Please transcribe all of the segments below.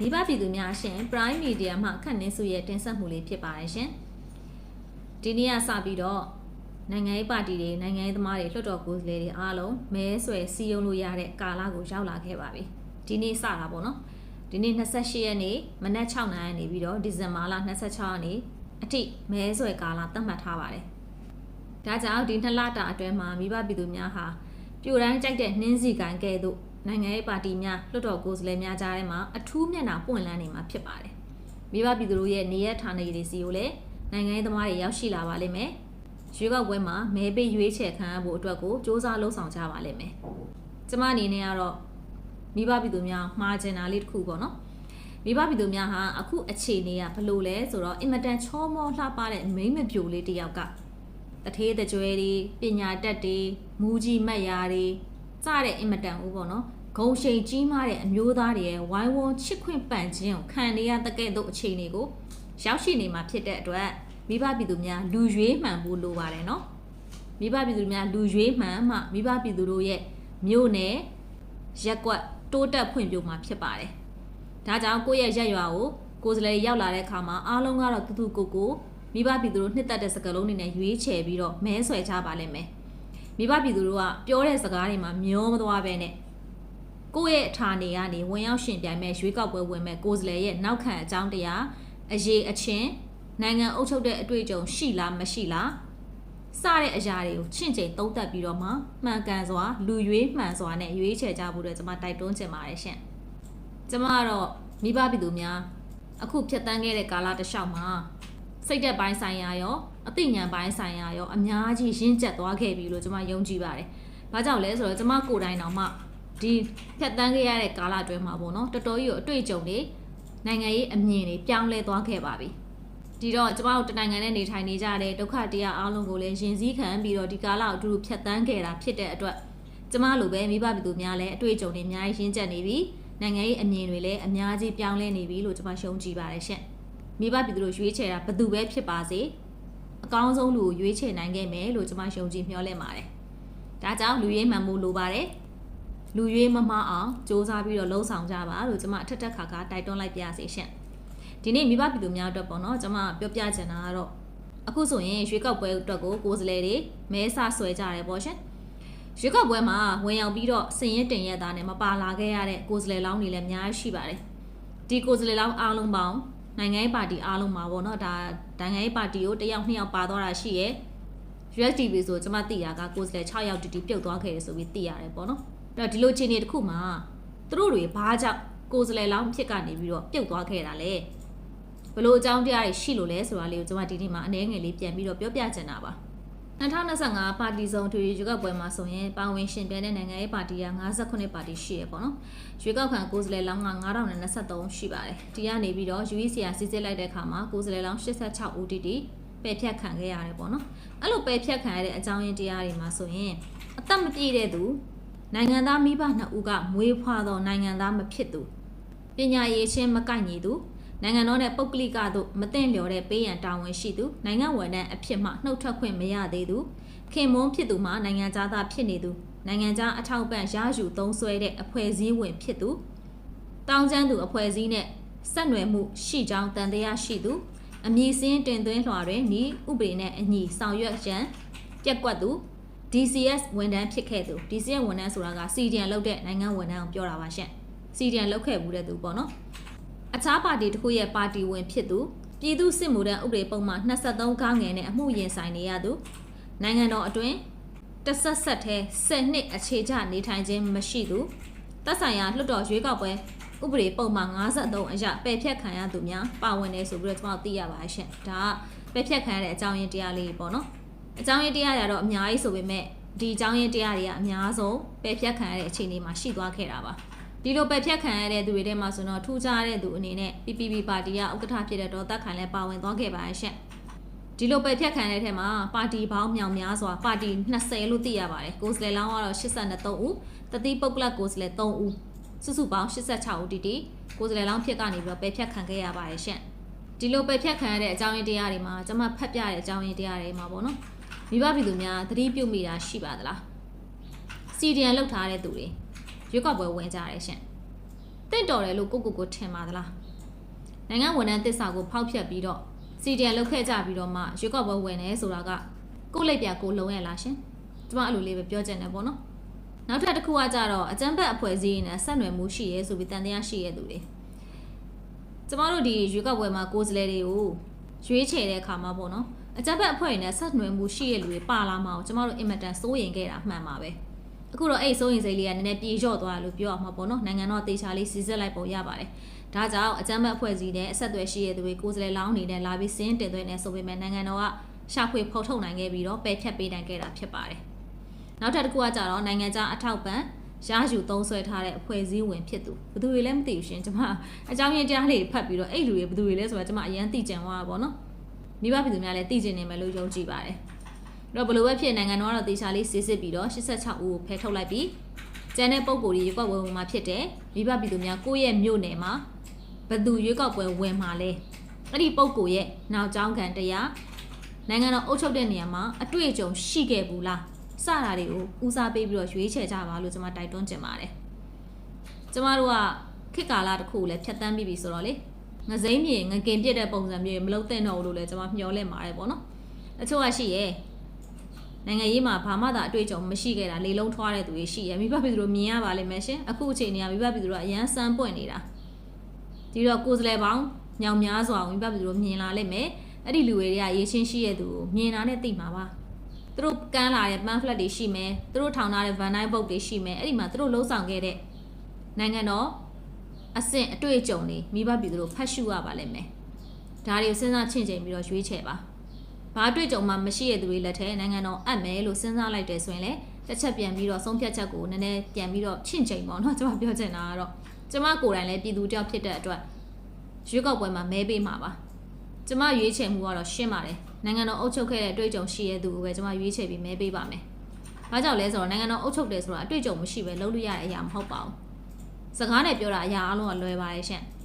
မိဘပြည်သူများရှင် Prime Media မှခန့်နှင်းစုရဲ့တင်ဆက်မှုလေးဖြစ်ပါတယ်ရှင်ဒီနေ့ကစပြီးတော့နိုင်ငံရေးပါတီတွေနိုင်ငံရေးသမားတွေလွှတ်တော်ကိုယ်စားလှယ်တွေအားလုံးမဲဆွယ်စီယုံလို့ရတဲ့ကာလကိုရောက်လာခဲ့ပါပြီဒီနေ့စတာပေါ့နော်ဒီနေ့28ရက်နေ့မနက်6နာရီနေပြီးတော့ဒီဇင်ဘာလ26ရက်နေ့အထိမဲဆွယ်ကာလသတ်မှတ်ထားပါတယ်ဒါကြောင့်ဒီနှစ်လတာအတွင်းမှာမိဘပြည်သူများဟာပြိုတိုင်းကြိုက်တဲ့နှင်းစီကန်ကဲ့သို့ နိုင်ငံရေးပါတီများလွှတ်တော်ကိုယ်စားလှယ်များကြားထဲမှာအထူးမျက်နှာပွင့်လန်းနေမှာဖြစ်ပါတယ်မိဘပြည်သူတို့ရဲ့နေရဌာနရည်စီကိုလည်းနိုင်ငံရေးသမားတွေရောက်ရှိလာပါလိမ့်မယ်ရွေးကောက်ပွဲမှာမဲပေးရွေးချယ်ခံရဖို့အတွက်ကိုစ조사လှုံ့ဆော်ကြပါလိမ့်မယ်ကျမအနေနဲ့ကတော့မိဘပြည်သူများမှားကျင်တာလေးတစ်ခုပေါ့နော်မိဘပြည်သူများဟာအခုအခြေအနေကဘယ်လိုလဲဆိုတော့အင်မတန်ချောမောလှပတဲ့မိမ့်မပြိုလေးတစ်ယောက်ကတထေးတကြွယ်တွေပညာတတ်တွေမူကြီးမတ်ရာတွေ စတဲ့အင်မတန်ဦးပေါ့နော်ဂုံရှိန်ကြီးမားတဲ့အမျိုးသားတွေရဲ့ဝိုင်းဝန်းချစ်ခွင့်ပန့်ခြင်းကိုခံနေရတဲ့ကဲ့သို့အခြေအနေကိုရောက်ရှိနေမှာဖြစ်တဲ့အတွက်မိဘပြည်သူများလူရွေးမှန်ဖို့လိုပါတယ်နော်မိဘပြည်သူများလူရွေးမှန်မှမိဘပြည်သူတို့ရဲ့မြို့နယ်ရက်ကွက်တိုးတက်ဖွံ့ဖြိုးမှာဖြစ်ပါတယ်ဒါကြောင့်ကိုယ့်ရဲ့ရက်ရွာကိုကိုယ်စလဲရောက်လာတဲ့အခါမှာအားလုံးကတော့တူတူကိုကိုမိဘပြည်သူတို့နှစ်သက်တဲ့စကားလုံးတွေနဲ့ရွေးချယ်ပြီးတော့မဲဆွယ်ကြပါလိမ့်မယ် မိဘပြည်သူတို့ကပြောတဲ့စကားတွေမှာမျောမသွားပဲနဲ့ကိုယ့်ရဲ့ဌာနေကနေဝင်ရောက်ရှင်ပြိုင်မဲ့ရွေးကောက်ပွဲဝင်မဲ့ကိုယ်စားလှယ်ရဲ့နောက်ခံအကြောင်းတရားအရေးအချင်းနိုင်ငံအုပ်ချုပ်တဲ့အတွေ့အကြုံရှိလားမရှိလားစတဲ့အရာတွေကိုချင့်ချိန်သုံးသပ်ပြီးတော့မှမှန်ကန်စွာလူရွေးမှန်စွာနဲ့ရွေးချယ်ကြဖို့အတွက်ကျွန်မတိုက်တွန်းချင်ပါတယ်ရှင်ကျွန်မကတော့မိဘပြည်သူများအခုဖြတ်တန်းခဲ့တဲ့ကာလတစ်လျှောက်မှာစိတ်သက်ပိုင်းဆိုင်ရာရော အသိဉာဏ်ပိုင်းဆိုင်ရာရောအများကြီးရင့်ကျက်သွားခဲ့ပြီလို့ကျွန်မယုံကြည်ပါတယ်။ဘာကြောင့်လဲဆိုတော့ကျွန်မကိုယ်တိုင်တော့မှဒီဖြတ်တန်းခဲ့ရတဲ့ကာလအတွင်းမှာပေါ့နော်တော်တော်ကြီးကိုအတွေ့အကြုံတွေနိုင်ငံရေးအမြင်တွေပြောင်းလဲသွားခဲ့ပါပြီ။ဒီတော့ကျွန်မတို့တနိုင်ငံနဲ့နေထိုင်နေကြတဲ့ဒုက္ခတရားအားလုံးကိုလည်းရင်စည်းခံပြီးတော့ဒီကာလကိုအတူတူဖြတ်တန်းခဲ့တာဖြစ်တဲ့အတွက်ကျမလိုပဲမိဘပြည်သူများလည်းအတွေ့အကြုံတွေအများကြီးရင့်ကျက်နေပြီနိုင်ငံရေးအမြင်တွေလည်းအများကြီးပြောင်းလဲနေပြီလို့ကျွန်မရှုံးကြည့်ပါတယ်ရှင့်မိဘပြည်သူတို့ရွေးချယ်တာဘယ်သူပဲဖြစ်ပါစေ အကောင်းဆုံးလူကိုရွေးချယ်နိုင်ခဲ့မယ်လို့ကျွန်မယုံကြည်မျှော်လင့်ပါတယ်ဒါကြောင့်လူရေးမှန်မှုလိုပါတယ်လူရွေးမမအောင်စ조사ပြီးတော့လှုံ့ဆော်ကြပါလို့ကျွန်မအထက်ထက်ခါခါတိုက်တွန်းလိုက်ပြစေရှင့်ဒီနေ့မိဘပြည်သူများအတွက်ပေါ့နော်ကျွန်မပြောပြချင်တာကတော့အခုဆိုရင်ရွှေကောက်ပွဲအတွက်ကိုကိုယ်စားလှယ်တွေမဲဆဆွဲကြတယ်ပေါ့ရှင်ရွေးကောက်ပွဲမှာဝင်ရောက်ပြီးတော့စင်ရင်တင်ရက်သားနဲ့မပါလာခဲ့ရတဲ့ကိုယ်စားလှယ်လောင်းတွေလည်းအများကြီးရှိပါတယ်ဒီကိုယ်စားလှယ်လောင်းအားလုံးပေါင်း နိုင်ငံရေးပါတီအားလုံးမှာပေါ့နော်ဒါနိုင်ငံရေးပါတီကိုတစ်ယောက်နှစ်ယောက်ပါသွားတာရှိရဲ့ USDP ဆိုကျွန်မသိရကကိုယ်စားလှယ်6ယောက်တီတီပြုတ်သွားခဲ့တယ်ဆိုပြီးသိရတယ်ပေါ့နော်အဲ့တော့ဒီလိုခြေအနေတစ်ခုမှာသူတို့တွေဘာကြောင့်ကိုယ်စားလှယ်လောင်းဖြစ်ကနေပြီးတော့ပြုတ်သွားခဲ့တာလဲဘလို့အကြောင်းတရားတွေရှိလို့လဲဆိုတာလေးကိုကျွန်မဒီနေ့မှာအနေငယ်လေးပြန်ပြီးတော့ပြောပြချင်တာပါ 2025ပါတီစုံထွေရွေးကောက်ပွဲမှာဆိုရင်ပါဝင်ရှင်ပြတဲ့နိုင်ငံရေးပါတီက58ပါတီရှိရပေါ့နော်ရွေးကောက်ခံကိုယ်စားလှယ်လောင်းက9023ရှိပါတယ်ဒီကနေပြီးတော့ UEC ကစစ်စစ်လိုက်တဲ့အခါမှာကိုယ်စားလှယ်လောင်း86ဦးတီတီပယ်ဖြတ်ခံခဲ့ရတယ်ပေါ့နော်အဲ့လိုပယ်ဖြတ်ခံရတဲ့အကြောင်းရင်းတရားတွေမှာဆိုရင်အသက်မပြည့်တဲ့သူနိုင်ငံသားမိဘနှစ်ဦးကမွေးဖွားသောနိုင်ငံသားမဖြစ်သူပညာရေးချင်းမကိုက်ညီသူ နိုင်ငံတော်နဲ့ပုဂ္ဂလိကတို့မတင်လျော်တဲ့ပေးရန်တာဝန်ရှိသူနိုင်ငံဝန်ထမ်းအဖြစ်မှနှုတ်ထွက်ခွင့်မရသေးသူခင်မွန်းဖြစ်သူမှနိုင်ငံသားဖြစ်နေသူနိုင်ငံသားအထောက်ပံ့ရယူသုံးစွဲတဲ့အဖွဲ့အစည်းဝင်ဖြစ်သူတောင်းကျမ်းသူအဖွဲ့အစည်းနဲ့ဆက်နွယ်မှုရှိကြောင်းတန်တရားရှိသူအမည်စင်းတင်သွင်းလွှာတွင်ဤဥပဒေနဲ့အညီဆောင်ရွက်ရန်ပြက်ကွက်သူ DCS ဝန်ထမ်းဖြစ်ခဲ့သူ DCS ဝန်ထမ်းဆိုတာက CDN လုပ်တဲ့နိုင်ငံဝန်ထမ်းကိုပြောတာပါရှင့် CDN လုပ်ခဲ့ဘူးတဲ့သူပေါ့နော် အခြားပါတီတစ်ခုရဲ့ပါတီဝင်ဖြစ်သူပြည်သူစစ်မှုထမ်းဥပဒေပုံမှန်23ကားငယ်နဲ့အမှုရင်ဆိုင်နေရသူနိုင်ငံတော်အတွင်းတဆက်ဆက်သေး10နှစ်အခြေချနေထိုင်ခြင်းမရှိသူသက်ဆိုင်ရာလွှတ်တော်ရွေးကောက်ပွဲဥပဒေပုံမှန်53အရပယ်ဖြတ်ခံရသူများပါဝင်နေဆိုပြီးတော့ကျွန်တော်သိရပါရှင့်ဒါကပယ်ဖြတ်ခံရတဲ့အကြောင်းရင်းတရားလေးပေါ့နော်အကြောင်းရင်းတရားတွေကတော့အများကြီးဆိုပေမဲ့ဒီအကြောင်းရင်းတရားတွေကအများဆုံးပယ်ဖြတ်ခံရတဲ့အခြေအနေမှာရှိသွားခဲ့တာပါ ဒီလိုပယ်ဖြတ်ခံရတဲ့သူတွေထဲမှာဆိုတော့ထူးခြားတဲ့သူအနေနဲ့ PPP ပါတီကဥက္ကဋ္ဌဖြစ်တဲ့ဒေါ်သက်ခိုင်လည်းပါဝင်သွားခဲ့ပါရဲ့ရှင့်ဒီလိုပယ်ဖြတ်ခံရတဲ့ထဲမှာပါတီပေါင်းမြောင်များစွာပါတီ20လို့သိရပါတယ်ကိုယ်စားလှယ်လောင်းကတော့83ဦးတတိပုဂ္ဂလကိုယ်စားလှယ်3ဦးစုစုပေါင်း86ဦးတီတီကိုယ်စားလှယ်လောင်းဖြစ်ကနေပြီးတော့ပယ်ဖြတ်ခံခဲ့ရပါတယ်ရှင့်ဒီလိုပယ်ဖြတ်ခံရတဲ့အကြောင်းရင်းတရားတွေမှာကျွန်မဖတ်ပြတဲ့အကြောင်းရင်းတရားတွေမှာပေါ့နော်မိဘပြည်သူများသတိပြုမိတာရှိပါသလားစီဒီအန်လောက်ထားတဲ့သူတွေ ရွေးကောက်ပွဲဝင်ကြတယ်ရှင်တတင့်တော်တယ်လို့ကိုကိုကိုထင်ပါသလားနိုင်ငံဝန်ထမ်းသစ္စာကိုဖောက်ဖျက်ပြီးတော့စီတန်လောက်ခဲ့ကြပြီးတော့မှရွေးကောက်ပွဲဝင်နေဆိုတာကကိုယ့်လက်ပြကိုလုံးရလားရှင်ကျမအဲ့လိုလေးပဲပြောချင်တယ်ပေါ့နော်နောက်ထပ်တစ်ခုကကြတော့အကြမ်းဖက်အဖွဲ့အစည်းနဲ့ဆက်နွယ်မှုရှိရဲဆိုပြီးတန်တရားရှိရဲသူတွေကျမတို့ဒီရွေးကောက်ပွဲမှာကိုယ်စားလှယ်တွေကိုရွေးချယ်တဲ့အခါမှာပေါ့နော်အကြမ်းဖက်အဖွဲ့နဲ့ဆက်နွယ်မှုရှိရဲလူတွေပါလာမှာကိုကျမတို့အင်မတန်စိုးရင်ခဲ့တာမှန်ပါပဲ အခုတော့အဲ့ဒီစိုးရင်စိတ်လေးကနည်းနည်းပြေလျော့သွားတယ်လို့ပြောရမှာပေါ့နော်နိုင်ငံတော်တေချာလေးစီစစ်လိုက်ပုံရပါတယ်ဒါကြောင့်အကြမ်းဖက်အဖွဲ့အစည်းနဲ့အဆက်အသွယ်ရှိရဲသူတွေကိုယ်စားလှယ်လောင်းအနေနဲ့လာပြီးစင်းတင်သွင်းနေဆိုပေမဲ့နိုင်ငံတော်ကရှာဖွေဖော်ထုတ်နိုင်ခဲ့ပြီးတော့ပယ်ဖြတ်ပေးနိုင်ခဲ့တာဖြစ်ပါတယ်နောက်ထပ်တစ်ခုကကြတော့နိုင်ငံခြားအထောက်ပံ့ရယူသုံးဆွဲထားတဲ့အဖွဲ့အစည်းဝင်ဖြစ်သူဘယ်သူတွေလဲမသိဘူးရှင်ကျွန်မအကြောင်းရင်းကြားလေးဖတ်ပြီးတော့အဲ့လူတွေဘယ်သူတွေလဲဆိုတာကျွန်မအရင်သိကြံသွားတာပေါ့နော်မိဘပြည်သူများလည်းသိကျင်နေမယ်လို့ယုံကြည်ပါတယ်အဲ့ တော့ဘယ်လိုပဲဖြစ်နိုင်ငံတော်ကတော့တေချာလေးစစ်စစ်ပြီးတော့86ဦးကိုဖယ်ထုတ်လိုက်ပြီးကျန်တဲ့ပုံကိုယ်ကြီးရွေးကောက်ပွဲဝင်မှာဖြစ်တဲ့မိဘပြည်သူများကိုယ့်ရဲ့မြို့နယ်မှာဘယ်သူရွေးကောက်ပွဲဝင်မှာလဲအဲ့ဒီပုံကိုယ်ရဲ့နောက်ကျောင်းခံတရားနိုင်ငံတော်အုပ်ချုပ်တဲ့နေရာမှာအတွေ့အကြုံရှိခဲ့ဘူးလားစတာတွေကိုဦးစားပေးပြီးတော့ရွေးချယ်ကြပါလို့ကျွန်မတိုက်တွန်းချင်ပါတယ်ကျမတို့ကခေတ်ကာလတစ်ခုကိုလည်းဖြတ်တန်းပြီးပြီဆိုတော့လေငစိမ့်မြေငကင်ပြစ်တဲ့ပုံစံမျိုးမလုံးတဲ့တော့ဘူးလို့လည်းကျွန်မမျှော်လင့်ပါတယ်ပေါ့နော်အချို့ကရှိရဲ့ နိုင်ငံရေးမှာဘာမှသာအတွေ့အကြုံမရှိခဲ့တာလေလုံးထွားတဲ့သူတွေရှိရဲ့မိဘပြည်သူတို့မြင်ရပါလိမ့်မယ်ရှင်အခုအချိန်နေကမိဘပြည်သူတို့ကအရန်စမ်းပွင့်နေတာဒီတော့ကိုယ်စလဲပေါင်းညောင်များစွာမိဘပြည်သူတို့မြင်လာလိမ့်မယ်အဲ့ဒီလူတွေကရေးချင်းရှိရဲ့သူကိုမြင်တာနဲ့သိမှာပါသူတို့ကမ်းလာတဲ့ pamphlet တွေရှိမယ်သူတို့ထောင်ထားတဲ့ van dyke book တွေရှိမယ်အဲ့ဒီမှာသူတို့လှုပ်ဆောင်ခဲ့တဲ့နိုင်ငံတော်အဆင့်အတွေ့အကြုံတွေမိဘပြည်သူတို့ဖတ်ရှုရပါလိမ့်မယ်ဒါတွေကိုစဉ်းစားချင့်ချိန်ပြီးတော့ရွေးချယ်ပါ ဘာအတွေ့အကြုံမှမရှိတဲ့သူတွေလက်ထဲနိုင်ငံတော်အပ်မယ်လို့စဉ်းစားလိုက်တယ်ဆိုရင်လည်းတစ်ချက်ပြန်ပြီးတော့ဆုံးဖြတ်ချက်ကိုနည်းနည်းပြန်ပြီးတော့ချင့်ချိန်ပေါ့နော်ကျွန်မပြောချင်တာကတော့ကျွန်မကိုယ်တိုင်လည်းပြည်သူတယောက်ဖြစ်တဲ့အတွက်ရွေးကောက်ပွဲမှာမဲပေးမှာပါကျွန်မရွေးချယ်မှုကတော့ရှင်းပါတယ်နိုင်ငံတော်အုပ်ချုပ်ခဲ့တဲ့အတွေ့အကြုံရှိတဲ့သူကိုပဲကျွန်မရွေးချယ်ပြီးမဲပေးပါမယ်။ဘာကြောင့်လဲဆိုတော့နိုင်ငံတော်အုပ်ချုပ်တယ်ဆိုတာအတွေ့အကြုံမရှိပဲလုပ်လို့ရတဲ့အရာမဟုတ်ပါဘူး။စကားနဲ့ပြောတာအရာအလုံးကလွယ်ပါတယ်ရှင့်။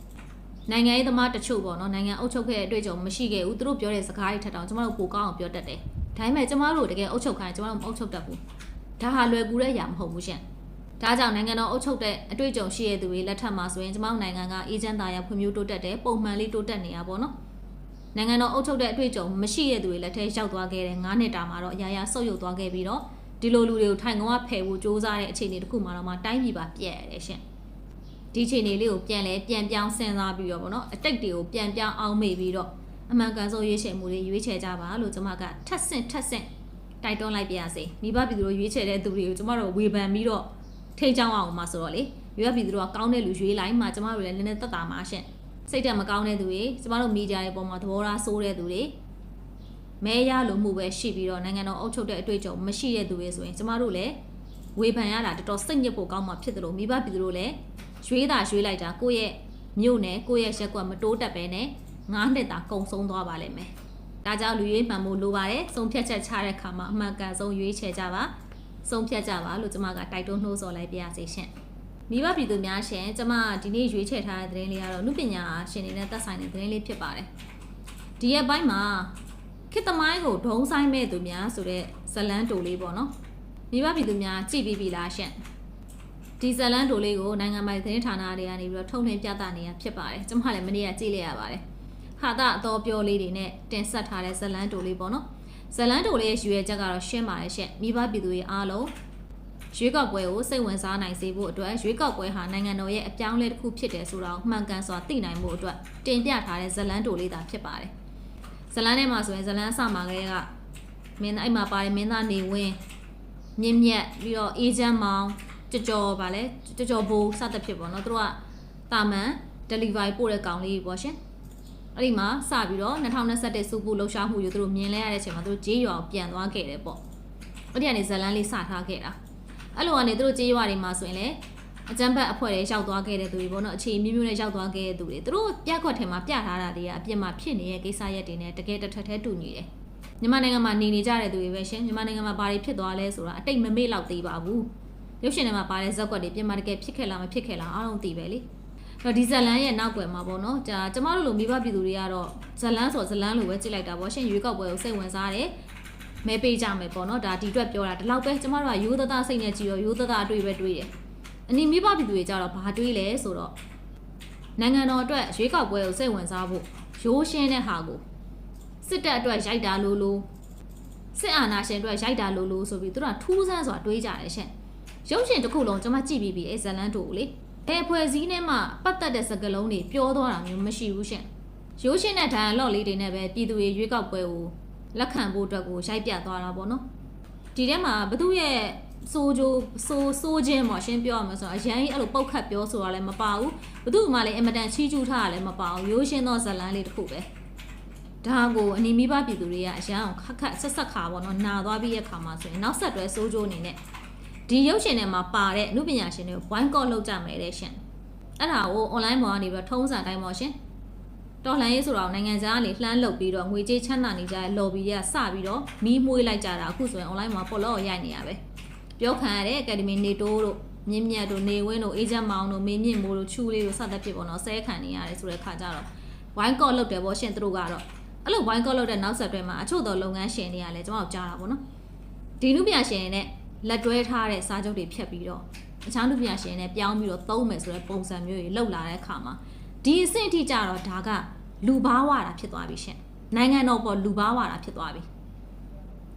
နိုင်ငံရေးသမားတချို့ပေါ့နော်နိုင်ငံအုပ်ချုပ်ခဲ့တဲ့အတွေ့အကြုံမရှိခဲ့ဘူးသူတို့ပြောတဲ့စကားတွေထက်တောင်ကျွန်တော်တို့ပိုကောင်းအောင်ပြောတတ်တယ်။ဒါပေမဲ့ကျွန်တော်တို့တကယ်အုပ်ချုပ်ခိုင်းကျွန်တော်တို့မအုပ်ချုပ်တတ်ဘူး။ဒါဟာလွယ်ကူတဲ့အရာမဟုတ်ဘူးရှင့်။ဒါကြောင့်နိုင်ငံတော်အုပ်ချုပ်တဲ့အတွေ့အကြုံရှိတဲ့သူတွေလက်ထက်မှာဆိုရင်ကျွန်တော်နိုင်ငံကအေဂျင့်သားရဖွံ့ဖြိုးတိုးတက်တယ်ပုံမှန်လေးတိုးတက်နေတာပေါ့နော်။နိုင်ငံတော်အုပ်ချုပ်တဲ့အတွေ့အကြုံမရှိတဲ့သူတွေလက်ထဲရောက်သွားခဲ့တဲ့9နှစ်တာမှာတော့အရာရာဆုတ်ယုတ်သွားခဲ့ပြီးတော့ဒီလိုလူတွေကိုထိုင်ကောင်းကဖယ်ဖို့စ조사တဲ့အခြေအနေတစ်ခုမှတော့မှတိုင်းပြည်ပါပြက်ရတယ်ရှင် ဒီအခြေအနေလေးကိုပြန်လဲပြန်ပြောင်းစဉ်းစားပြီးတော့ဗောနော်အတိတ်တွေကိုပြန်ပြောင်းအောင်မေ့ပြီးတော့အမှန်ကန်ဆုံးရွေးချယ်မှုတွေရွေးချယ်ကြပါလို့ကျွန်မကထပ်ဆင့်ထပ်ဆင့်တိုက်တွန်းလိုက်ပါရစေမိဘပြည်သူတို့ရွေးချယ်တဲ့သူတွေကိုကျွန်မတို့ဝေဖန်ပြီးတော့ထိန်းချောင်းအောင်မှာဆိုတော့လေမိဘပြည်သူတို့ကကောင်းတဲ့လူရွေးလိုက်မှကျွန်မတို့လည်းနည်းနည်းသက်သာမှာရှင့်စိတ်ဓာတ်မကောင်းတဲ့သူတွေကျမတို့မီဒီယာတွေပေါ်မှာသဘောထားဆိုးတဲ့သူတွေမဲရလို့မှုပဲရှိပြီးတော့နိုင်ငံတော်အုပ်ချုပ်တဲ့အတွေ့အကြုံမရှိတဲ့သူတွေဆိုရင်ကျမတို့လည်းဝေဖန်ရတာတော်တော်စိတ်ညစ်ဖို့ကောင်းမှဖြစ်တယ်လို့မိဘပြည်သူတို့လည်း ရွေးတာရွေးလိုက်တာကိုယ့်ရဲ့မြို့နယ်ကိုယ့်ရဲ့ရက်ကွက်မတိုးတက်ပဲနဲ့ငါးနှစ်တာကုံဆုံးသွားပါလိမ့်မယ်။ဒါကြောင့်လူရွေးမှန်ဖို့လိုပါတယ်။ဆုံးဖြတ်ချက်ချတဲ့အခါမှာအမှန်ကန်ဆုံးရွေးချယ်ကြပါ။ဆုံးဖြတ်ကြပါလို့ကျွန်မကတိုက်တွန်းနှိုးဆော်လိုက်ပါရစေရှင်။မိဘပြည်သူများရှင်ကျမဒီနေ့ရွေးချယ်ထားတဲ့သတင်းလေးကတော့နုပညာရှင်တွေနဲ့သက်ဆိုင်တဲ့သတင်းလေးဖြစ်ပါတယ်ဒီရက်ပိုင်းမှာခေတ်သမိုင်းကိုဒုံဆိုင်မဲ့သူများဆိုတဲ့ဇလန်းတိုလေးပေါ့နော်မိဘပြည်သူများကြည့်ပြီးပြီလားရှင် ဒီဇလန်းတိုလေးကိုနိုင်ငံပိုင်သတင်းဌာနတွေကနေပြီးတော့ထုတ်လွှင့်ပြသနေရဖြစ်ပါတယ်ကျမလည်းမနေ့ကကြည့်လိုက်ရပါတယ်ဟာတာအတော်ပြောလေးတွေနဲ့တင်ဆက်ထားတဲ့ဇလန်းတိုလေးပေါ့နော်ဇလန်းတိုလေးရဲ့ရွေချက်ကတော့ရှင်းပါတယ်ရှင့်မိဘပြည်သူတွေအားလုံးရွေးကောက်ပွဲကိုစိတ်ဝင်စားနိုင်စေဖို့အတွက်ရွေးကောက်ပွဲဟာနိုင်ငံတော်ရဲ့အပြောင်းအလဲတစ်ခုဖြစ်တယ်ဆိုတာကိုမှန်ကန်စွာသိနိုင်မှုအတွက်တင်ပြထားတဲ့ဇလန်းတိုလေးသာဖြစ်ပါတယ်။ဇလန်းထဲမှာဆိုရင်ဇလန်းအစမှာကလေးကမင်းအဲ့မှာပါတယ်မင်းသားနေဝင်းမြင့်မြတ်ပြီးတော့အေဂျင့်မောင် ကြော်ကြော်ဗာလဲကြော်ကြော်ဘိုးစသဖြင့်ပေါ့နော်သူတို့ကတာမန် delivery ပို့တဲ့ကောင်လေးပေါ့ရှင်အဲ့ဒီမှာစပြီးတော့2021စုပုလှူရှားမှုယူသူတို့မြင်လဲရတဲ့အချိန်မှာသူတို့ဂျေးရွာကိုပြန်သွားခဲ့တယ်ပေါ့အဲ့ဒီကနေဇလန်းလေးစထားခဲ့တာအဲ့လိုကနေသူတို့ကြေးရွာတွေမှာဆိုရင်လည်းအကြမ်းဖက်အဖွဲ့တွေရောက်သွားခဲ့တဲ့သူတွေပေါ့နော်အခြေမျိုးမျိုးနဲ့ရောက်သွားခဲ့တဲ့သူတွေသူတို့ပြက်ခွက်ထဲမှာပြထားတာတွေကအပြစ်မှာဖြစ်နေတဲ့ကိစ္စရက်တွေနဲ့တကယ်တစ်ထက်ထဲတူညီတယ်မြန်မာနိုင်ငံမှာနေနေကြတဲ့သူတွေပဲရှင်မြန်မာနိုင်ငံမှာဘာတွေဖြစ်သွားလဲဆိုတာအတိတ်မမေ့လောက်သေးပါဘူး ရုပ်ရှင်ထဲမှာပါတဲ့ဇက်ကွက်တွေပြင်မာတကယ်ဖြစ်ခဲ့လားမဖြစ်ခဲ့လားအားလုံးသိပဲလေတော့ဒီဇလန်ရဲ့နောက်ွယ်မှာပေါ့နော်ကြာကျမတို့လိုမိဘပြည်သူတွေကတော့ဇလန်ဆိုဇလန်လိုပဲကြည့်လိုက်တာပေါ့ရှင်ရွေးကောက်ပွဲကိုစိတ်ဝင်စားတယ်မဲပေးကြမယ်ပေါ့နော်ဒါဒီအတွက်ပြောတာဒီလောက်ပဲကျမတို့ကရိုးသားသားစိတ်နဲ့ကြည့်ရောရိုးသားသားအတွေ့ပဲတွေးတယ်အနီမိဘပြည်သူတွေကြတော့ဘာတွေးလဲဆိုတော့နိုင်ငံတော်အတွက်ရွေးကောက်ပွဲကိုစိတ်ဝင်စားဖို့ရိုးရှင်းတဲ့ဟာကိုစစ်တပ်အတွက်ရိုက်တာလို့လို့စစ်အာဏာရှင်အတွက်ရိုက်တာလို့လို့ဆိုပြီးသူတို့ကထူးဆန်းစွာတွေးကြတယ်ရှင့် ရုပ်ရှင်တစ်ခုလုံးကျွန်မကြည့်ပြီးပြီအဲဇလန်တို့ကိုလေဘယ်ဖွဲ့စည်းနဲ့မှပတ်သက်တဲ့စကားလုံးတွေပြောသွားတာမျိုးမရှိဘူးရှင့်ရိုးရှင်းတဲ့ dialogue လေးတွေနဲ့ပဲပြည်သူတွေရွေးကောက်ပွဲကိုလက်ခံဖို့အတွက်ကိုရိုက်ပြသွားတာပေါ့နော်ဒီထဲမှာဘသူရဲ့စိုးကြိုးစိုးစိုးခြင်းပေါ့ရှင်းပြောရမှာဆိုတော့အရန်ကြီးအဲ့လိုပုတ်ခတ်ပြောဆိုတာလည်းမပါဘူးဘသူမှလည်းအင်မတန်ချီးကျူးထားတာလည်းမပါဘူးရိုးရှင်းသောဇတ်လန်းလေးတစ်ခုပဲဒါကိုအနီမိဘပြည်သူတွေကအရန်အောင်ခက်ခက်ဆက်ဆက်ခါပေါ့နော်နာသွားပြီးရဲ့ခါမှာဆိုရင်နောက်ဆက်တွဲစိုးကြိုးအနေနဲ့ ဒီရုပ်ရှင်ထဲမှာပါတဲ့အမှုပညာရှင်တွေကို boycott လုပ်ကြမယ်တဲ့ရှင်အဲ့ဒါကို online ပေါ်ကနေပြီးတော့ထုံးစံတိုင်းပေါ့ရှင်တော်လှန်ရေးဆိုတော့နိုင်ငံခြားကနေလှမ်းလုပ်ပြီးတော့ငွေကြေးချမ်းသာနေကြတဲ့ lobby တွေကစပြီးတော့မီးမွှေးလိုက်ကြတာအခုဆိုရင် online မှာပေါ်တော့ရိုက်နေရပဲပြောခံရတဲ့ Academy နေတိုးတို့မြင့်မြတ်တို့နေဝင်းတို့အေဂျင့်မောင်တို့မေမြင့်မိုးတို့ချူလေးတို့စသဖြင့်ပေါ့နော်ဆဲခံနေရတယ်ဆိုတဲ့ခါကျတော့ wine call လုပ်တယ်ပေါ့ရှင်သူတို့ကတော့အဲ့လို wine call လုပ်တဲ့နောက်ဆက်တွဲမှာအချို့သောလုပ်ငန်းရှင်တွေကလည်းကျွန်တော်ကြားတာပေါ့နော်ဒီလူပြရှင်နဲ့ လက်တွဲထားတဲ့စာချုပ်တွေဖြတ်ပြီးတော့အခြားလူပြရှင်နဲ့ပြောင်းပြီးတော့သုံးမယ်ဆိုတဲ့ပုံစံမျိုးတွေလောက်လာတဲ့အခါမှာဒီအဆင့်အထိကြတော့ဒါကလူဘာဝတာဖြစ်သွားပြီရှင်နိုင်ငံတော်ပေါ်လူဘာဝတာဖြစ်သွားပြီ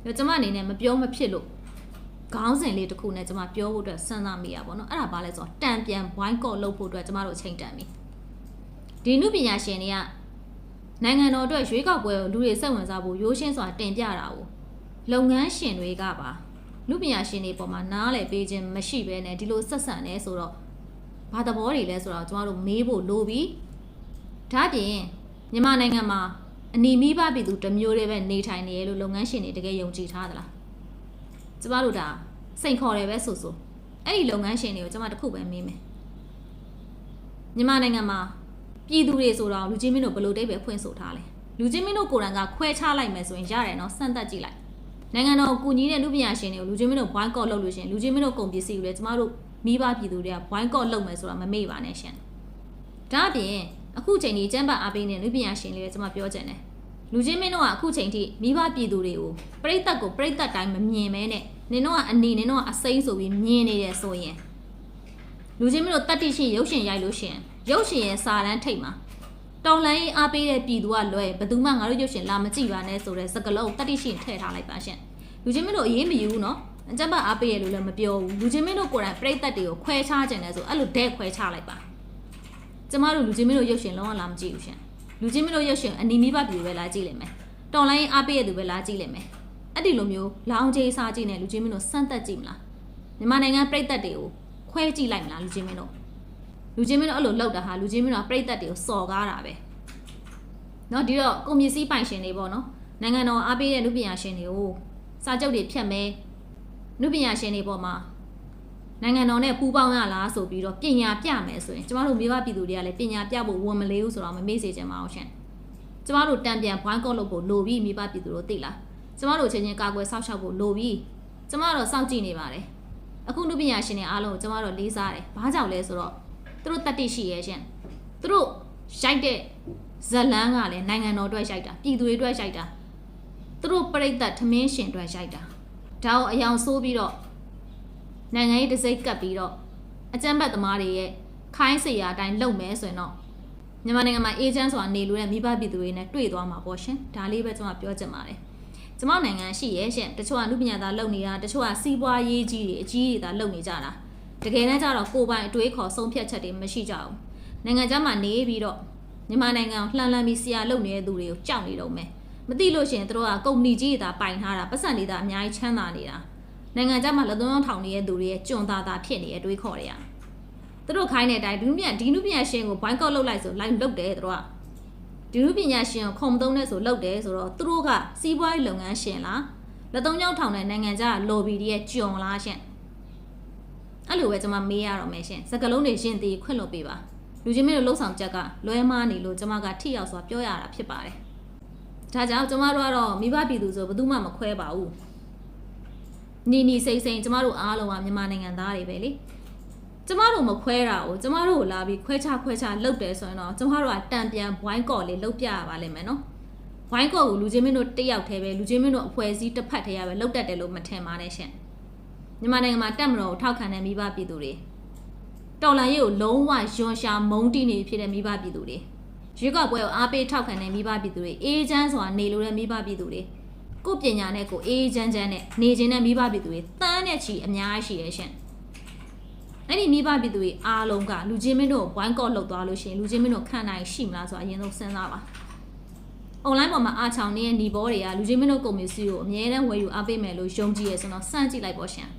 ဒါကျွန်မအနေနဲ့မပြောမဖြစ်လို့ခေါင်းစဉ်လေးတစ်ခုနဲ့ကျွန်မပြောဖို့အတွက်စဉ်းစားမိရပါတော့အဲ့ဒါဘာလဲဆိုတော့တံပြန်ဝိုင်းကော့လုပ်ဖို့အတွက်ကျွန်မတို့အချိန်တန်ပြီဒီနုပညာရှင်တွေကနိုင်ငံတော်အတွက်ရွေးကောက်ပွဲကိုလူတွေစိတ်ဝင်စားဖို့ရိုးရှင်းစွာတင်ပြတာကိုလုပ်ငန်းရှင်တွေကပါ လူပညာရှင်တွေပေါ်မှာနားလည်ပေးခြင်းမရှိဘဲနဲ့ဒီလိုဆက်ဆံနေဆိုတော့ဘာသဘောတွေလဲဆိုတော့ကျွန်တော်တို့မေးဖို့လိုပြီဒါပြင်မြန်မာနိုင်ငံမှာအနီမိဘပြည်သူတစ်မျိုးတည်းပဲနေထိုင်နေရလို့လုပ်ငန်းရှင်တွေတကယ်ယုံကြည်ထားသလားကျမတို့ဒါစိန်ခေါ်တယ်ပဲဆိုဆိုအဲ့ဒီလုပ်ငန်းရှင်တွေကိုကျမတခုပဲမေးမယ်မြန်မာနိုင်ငံမှာပြည်သူတွေဆိုတော့လူချင်းမင်းတို့ဘယ်လိုတိတ်ပဲဖွင့်ဆိုထားလဲလူချင်းမင်းတို့ကိုယ်တိုင်ကခွဲခြားလိုက်မယ်ဆိုရင်ရတယ်နော်စမ်းသပ်ကြည့်လိုက် နိုင်ငံတော်ကိုညီတဲ့လူပညာရှင်တွေကိုလူချင်းမင်းတို့ဘွိုင်းကော့လုပ်လို့ရှင်လူချင်းမင်းတို့ကုန်ပစ္စည်းတွေလည်းကျမတို့မိဘပြည်သူတွေကဘွိုင်းကော့လုပ်မယ်ဆိုတာမမေ့ပါနဲ့ရှင်ဒါအပြင်အခုချိန်ကြီးကျမ်းပါအားပေးနေလူပညာရှင်လေးတွေကျွန်မပြောချင်တယ်လူချင်းမင်းတို့ကအခုချိန်ထိမိဘပြည်သူတွေကိုပြိသက်ကိုပြိသက်တိုင်းမမြင်မဲနဲ့နင်တို့ကအနီနင်တို့ကအစိမ့်ဆိုပြီးမြင်နေတယ်ဆိုရင်လူချင်းမင်းတို့တတ်တိရှိရုပ်ရှင်ရိုက်လို့ရှင်ရုပ်ရှင်ရဲ့စာတန်းထိတ်မှာ တော်လိုင်းအားပေးတဲ့ပြည်သူကလွယ်ဘယ်သူမှငါတို့ရုပ်ရှင်လာမကြည့်ပါနဲ့ဆိုတဲ့စကလုံးတတ်တိရှိထည့်ထားလိုက်ပါရှင်လူချင်းမင်းတို့အေးမယူဘူးနော်အကြမ်းဖက်အားပေးရလို့လည်းမပြောဘူးလူချင်းမင်းတို့ကိုယ်တိုင်ပြိသက်တွေကိုခွဲခြားကြတယ်ဆိုအဲ့လိုဒဲခွဲခြားလိုက်ပါကျမတို့လူချင်းမင်းတို့ရုပ်ရှင်လုံးဝလာမကြည့်ဘူးရှင်လူချင်းမင်းတို့ရုပ်ရှင်အနီးမိဘပြည်ပဲလာကြည့်လိမ့်မယ်တော်လိုင်းအားပေးရသူပဲလာကြည့်လိမ့်မယ်အဲ့ဒီလိုမျိုးလောင်ကြီးစားကြည့်နေလူချင်းမင်းတို့စမ်းသက်ကြည့်မလားမြန်မာနိုင်ငံပြိသက်တွေကိုခွဲကြည့်လိုက်မလားလူချင်းမင်းတို့ လူချင်းမင်းတို့အဲ့လိုလောက်တာဟာလူချင်းမင်းတို့ကပြိသက်တွေကိုစော်ကားတာပဲเนาะဒီတော့ကုန်ပစ္စည်းပိုင်ရှင်တွေပေါ့နော်နိုင်ငံတော်အားပေးတဲ့လူပညာရှင်တွေကိုစာချုပ်တွေဖြတ်မယ်လူပညာရှင်တွေပေါ်မှာနိုင်ငံတော်နဲ့ပူးပေါင်းရလားဆိုပြီးတော့ပညာပြမယ်ဆိုရင်ကျမတို့မိဘပြည်သူတွေကလည်းပညာပြဖို့ဝန်မလေးဘူးဆိုတော့မမေ့စေချင်ပါအောင်ရှင်ကျမတို့တံပြန်ဘွိုင်းကော့လုပ်ဖို့လိုပြီးမိဘပြည်သူတို့သိလားကျမတို့ချင်းချင်းကာကွယ်ဆောက်ရှောက်ဖို့လိုပြီးကျမတို့စောင့်ကြည့်နေပါတယ်အခုလူပညာရှင်တွေအားလုံးကိုကျမတို့လေးစားတယ်ဘာကြောင့်လဲဆိုတော့ သူတို့တတ်တိရှိရဲ့ရှင်သူတို့ရိုက်တဲ့ဇလန်းကလည်းနိုင်ငံတော်အတွက်ရိုက်တာပြည်သူတွေအတွက်ရိုက်တာသူတို့ပြိဿထမင်းရှင်အတွက်ရိုက်တာဒါကိုအယောင်ဆိုးပြီးတော့နိုင်ငံရေးတစိမ့်ကပ်ပြီးတော့အကြမ်းဖက်သမားတွေရဲ့ခိုင်းစေရအတိုင်းလုပ်မယ်ဆိုရင်တော့မြန်မာနိုင်ငံမှာအေဂျင့်ဆိုတာနေလို့တဲ့မိဘပြည်သူတွေနဲ့တွေ့သွားမှာပေါ့ရှင်ဒါလေးပဲကျွန်မပြောချင်ပါတယ်ကျမနိုင်ငံရှိရဲ့ရှင်တချို့ကလူပညာသားလုပ်နေတာတချို့ကစီးပွားရေးကြီးတွေအကြီးတွေသာလုပ်နေကြတာ တကယ်တမ်းကျတော့ကိုယ်ပိုင်အတွေးခေါ်ဆုံးဖြတ်ချက်တွေမရှိကြဘူးနိုင်ငံခြားမှာနေပြီးတော့မြန်မာနိုင်ငံကိုလှန်လှန်ပြီးဆရာလုပ်နေတဲ့သူတွေကိုကြောက်နေတော့မယ်မသိလို့ရှိရင်တို့ကကုမ္ပဏီကြီးတွေသာပိုင်ထားတာပတ်စံတွေသာအများကြီးချမ်းသာနေတာနိုင်ငံခြားမှာလက်သွန်းထောင်နေတဲ့သူတွေရဲ့ကြွန်သားသားဖြစ်နေတဲ့အတွေးခေါ်တွေကသူတို့ခိုင်းတဲ့အတိုင်းဒီနုပညာဒီနုပညာရှင်ကိုဘိုင်းကောက်လုပ်လိုက်ဆိုလိုက်လုပ်တယ်သူတို့ကဒီနုပညာရှင်ကိုခုံမသုံးနဲ့ဆိုလုပ်တယ်ဆိုတော့သူတို့ကစီးပွားရေးလုပ်ငန်းရှင်လားလက်သုံးချောင်းထောင်တဲ့နိုင်ငံခြားလော်ဘီတွေရဲ့ကြွန်လားရှင် အဲ့လိုပဲကျွန်မမေးရတော့မယ်ရှင်စကလုံးတွေရှင်တည်ခွင့်လွှတ်ပေးပါလူချင်းမင်းတို့လှုပ်ဆောင်ချက်ကလွဲမားနေလို့ကျွန်မကထိရောက်စွာပြောရတာဖြစ်ပါတယ်ဒါကြောင့်ကျွန်မတို့ကတော့မိဘပြည်သူဆိုဘယ်သူမှမခွဲပါဘူးနီနီစိမ့်စိမ့်ကျမတို့အားလုံးကမြန်မာနိုင်ငံသားတွေပဲလေကျမတို့မခွဲတာကိုကျမတို့ကိုလာပြီးခွဲခြားခွဲခြားလုပ်တယ်ဆိုရင်တော့ကျမတို့ကတံပြန်ဘွိုင်းကော့လေးလုပ်ပြရပါလိမ့်မယ်နော်ဘွိုင်းကော့ကိုလူချင်းမင်းတို့တယောက်တည်းပဲလူချင်းမင်းတို့အဖွဲ့အစည်းတစ်ဖက်တည်းရပဲလုပ်တတ်တယ်လို့မထင်ပါနဲ့ရှင် မြန်မာနိုင်ငံမှာတက်မတော်ကိုထောက်ခံတဲ့မိဘပြည်သူတွေတော်လန်ရေးကိုလုံးဝယွန်ရှာမုန်းတီးနေဖြစ်တဲ့မိဘပြည်သူတွေရွေးကောက်ပွဲကိုအားပေးထောက်ခံတဲ့မိဘပြည်သူတွေအေးချမ်းစွာနေလိုတဲ့မိဘပြည်သူတွေကိုယ့်ပညာနဲ့ကိုယ်အေးချမ်းချမ်းနဲ့နေခြင်းတဲ့မိဘပြည်သူတွေတန်းတဲ့ချီအများကြီးရှိတယ်ရှင်အဲ့ဒီမိဘပြည်သူတွေအားလုံးကလူချင်းမင်းတို့ကိုဝိုင်းကော့လှုပ်သွားလို့ရှိရင်လူချင်းမင်းတို့ခံနိုင်ရှိမလားဆိုတာအရင်ဆုံးစဉ်းစားပါ online ပေါ်မှာအားချောင်နေတဲ့ညီဘောတွေကလူချင်းမင်းတို့ကုမ္ပဏီစီကိုအမြဲတမ်းဝယ်ယူအားပေးမယ်လို့ယုံကြည်ရဆိုတော့စမ်းကြည့်လိုက်ပေါ့ရှင်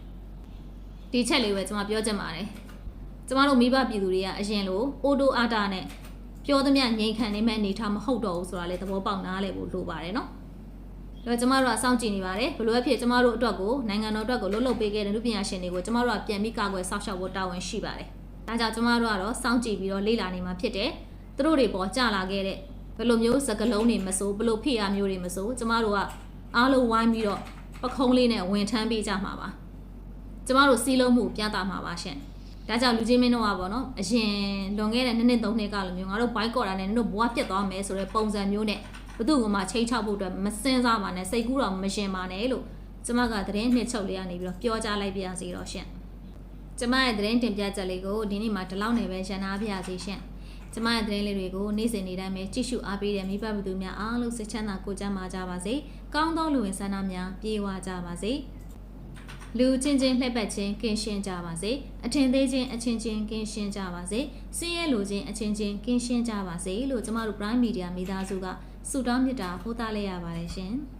ဒီချက်လေးပဲကျွန်မပြောချင်ပါတယ်ကျမတို့မိဘပြည်သူတွေကအရင်လိုအိုတိုအာတာနဲ့ပြောသမျှငြိမ်ခံနေမဲ့အနေထားမဟုတ်တော့ဘူးဆိုတာလေသဘောပေါက်နားလည်ဖို့လိုပါတယ်နော်ဒါကျမတို့ကစောင့်ကြည့်နေပါတယ်ဘလို့အဖြစ်ကျမတို့အတွက်ကိုနိုင်ငံတော်အတွက်ကိုလှုပ်လှုပ်ပေးခဲ့တဲ့လူပညာရှင်တွေကိုကျမတို့ကပြန်ပြီးကာကွယ်စောင့်ရှောက်ဖို့တာဝန်ရှိပါတယ်ဒါကြောင့်ကျမတို့ကတော့စောင့်ကြည့်ပြီးတော့လေ့လာနေမှာဖြစ်တယ်သူတို့တွေပေါ်ကြလာခဲ့တဲ့ဘယ်လိုမျိုးစကလုံးတွေမစိုးဘယ်လိုဖိအားမျိုးတွေမစိုးကျမတို့ကအားလုံးဝိုင်းပြီးတော့ပခုံးလေးနဲ့ဝင်ထမ်းပေးကြမှာပါ ကျမတို့စီးလုံးမှုပြသမှာပါရှင်ဒါကြောင့်လူချင်းမင်းတို့ကပေါ့နော်အရင်လွန်ခဲ့တဲ့နှစ်နှစ်သုံးနှစ်ကလိုမျိုးငါတို့ဘိုက်ကော်တာနဲ့နင်တို့ဘွားပြတ်သွားမယ်ဆိုတဲ့ပုံစံမျိုးနဲ့ဘသူ့ကမှချိန်ချောက်ဖို့အတွက်မစင်စားပါနဲ့စိတ်ကူးတော့မရှင်ပါနဲ့လို့ကျမကသတင်းနှစ်ချုပ်လေးကနေပြီးတော့ပြောကြားလိုက်ပါရစေတော့ရှင်ကျမရဲ့သတင်းတင်ပြချက်လေးကိုဒီနေ့မှာဒီလောက်နေပဲရန်နာပါရစေရှင်ကျမရဲ့သတင်းလေးတွေကိုနေ့စဉ်နေ့တိုင်းပဲကြည့်ရှုအားပေးတဲ့မိဘပြည်သူများအားလုံးစိတ်ချမ်းသာကိုယ်ကျန်းမာကြပါစေ။ကောင်းသောလူဝင်ဆန္ဒများပြေဝကြပါစေ။ လူချင်းချင်းလှည့်ပတ်ခြင်းကင်းရှင်းကြပါစေ။အထင်သေးခြင်းအချင်းချင်းကင်းရှင်းကြပါစေ။စင်းရဲလူချင်းအချင်းချင်းကင်းရှင်းကြပါစေလို့ကျမတို့ Prime Media မိသားစုကဆုတောင်းမေတ္တာပို့သလိုက်ရပါတယ်ရှင်။